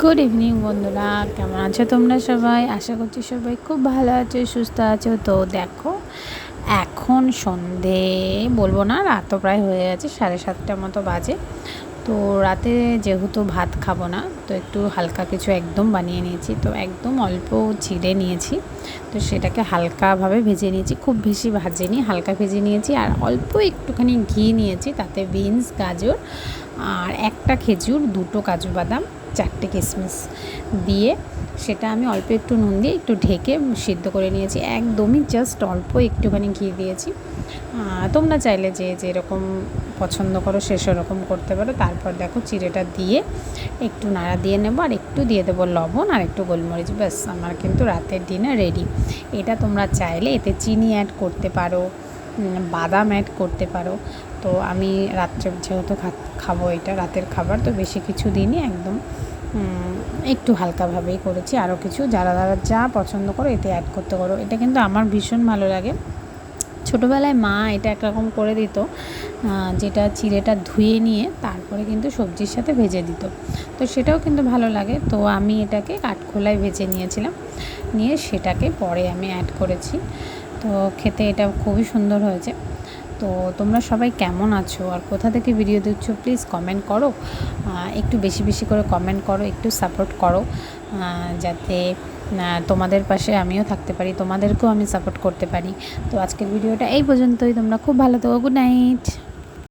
Good evening বন্ধুরা। কেমন আছো তোমরা সবাই? আশা করছি সবাই খুব ভালো আছো, সুস্থ আছো। তো দেখো, এখন সন্ধে, বলব না, রাত তো প্রায় হয়ে গেছে, সাড়ে সাতটার মতো বাজে। তো রাতে যেহেতু ভাত খাব না, তো একটু হালকা কিছু একদম বানিয়ে নিয়েছি। তো একদম অল্প চিড়ে নিয়েছি। তো সেটাকে হালকাভাবে ভেজে নিয়েছি, খুব বেশি ভাজেনি, হালকা ভেজে নিয়েছি। আর অল্প একটুখানি ঘি নিয়েছি, তাতে বিনস, গাজর আর একটা খেজুর, দুটো কাজু বাদাম। চারটে কিশমিশ দিয়ে সেটা আমি অল্প একটু নুন দিয়ে একটু ঢেকে সিদ্ধ করে নিয়েছি। একদমই জাস্ট অল্প একটুখানি ঘি দিয়েছি। তোমরা চাইলে যে যেরকম পছন্দ করো সে সেরকম করতে পারো। তারপর দেখো চিড়েটা দিয়ে একটু নাড়া দিয়ে নেব আর একটু দিয়ে দেবো লবণ আর একটু গোলমরিচ। ব্যাস, আমার কিন্তু রাতের ডিনার রেডি এটা তোমরা চাইলে এতে চিনি অ্যাড করতে পারো বাদাম অ্যাড করতে পারো। তো আমি রাত্রে যেহেতু খাব এটা, রাতের খাবার, তো বেশি কিছু দিনই একদম একটু হালকাভাবেই করেছি আরও কিছু। যারা যারা যা পছন্দ করো, এতে অ্যাড করতে পারো। এটা কিন্তু আমার ভীষণ ভালো লাগে। ছোটোবেলায় মা এটা একরকম করে দিত যেটা চিড়েটা ধুয়ে নিয়ে তারপরে কিন্তু সবজির সাথে ভেজে দিত। তো সেটাও কিন্তু ভালো লাগে। তো আমি এটাকে কাঠখোলায় ভেজে নিয়েছিলাম। নিয়ে সেটাকে পরে আমি অ্যাড করেছি। তো খেতে এটা খুবই সুন্দর হয়েছে। তো তোমরা সবাই কেমন আছো? আর কোথা থেকে ভিডিও দিচ্ছ প্লিজ কমেন্ট করো। একটু বেশি বেশি করে কমেন্ট করো, একটু সাপোর্ট করো। যাতে তোমাদের পাশে আমিও থাকতে পারি, তোমাদেরকেও আমি সাপোর্ট করতে পারি। তো আজকের ভিডিওটা এই পর্যন্তই। তোমরা খুব ভালো থাকো। Good night